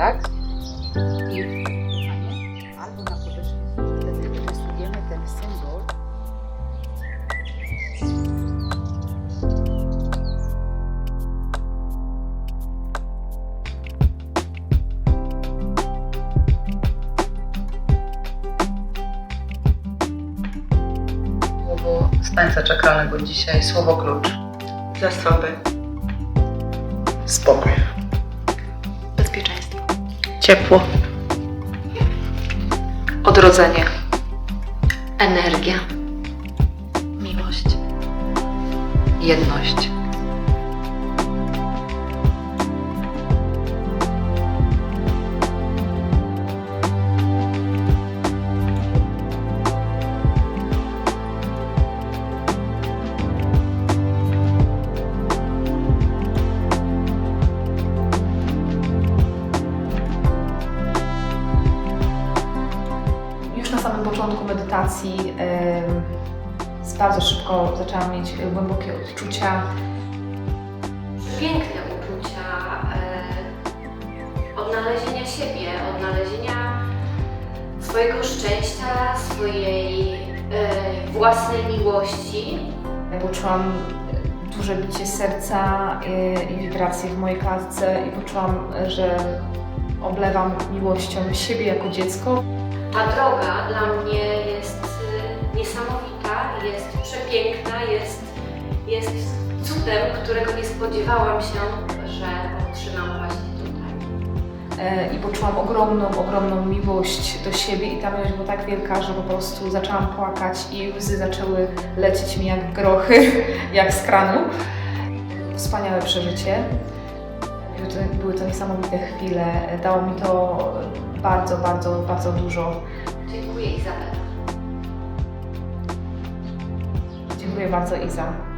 tak? I albo na podeszwie wtedy rysujemy ten symbol. Słowo z tańca czakralnego dzisiaj, słowo klucz. Zasoby. Spokój. Bezpieczeństwo. Ciepło. Odrodzenie. Energia. Miłość. Jedność. Już na samym początku medytacji z bardzo szybko zaczęłam mieć głębokie odczucia. piękne uczucia e, odnalezienia siebie, odnalezienia swojego szczęścia, swojej e, własnej miłości. Poczułam duże bicie serca i, i wibracje w mojej klatce i poczułam, że oblewam miłością siebie jako dziecko. Ta droga dla mnie jest e, niesamowita, jest przepiękna, jest, jest cudem, którego nie spodziewałam się, że otrzymam właśnie tutaj. E, I poczułam ogromną, ogromną miłość do siebie i ta miłość była tak wielka, że po prostu zaczęłam płakać i łzy zaczęły lecieć mi jak grochy, jak z kranu. Wspaniałe przeżycie. Były to, były to niesamowite chwile. Dało mi to bardzo, bardzo, bardzo dużo. Dziękuję Izabela. Dziękuję bardzo Iza.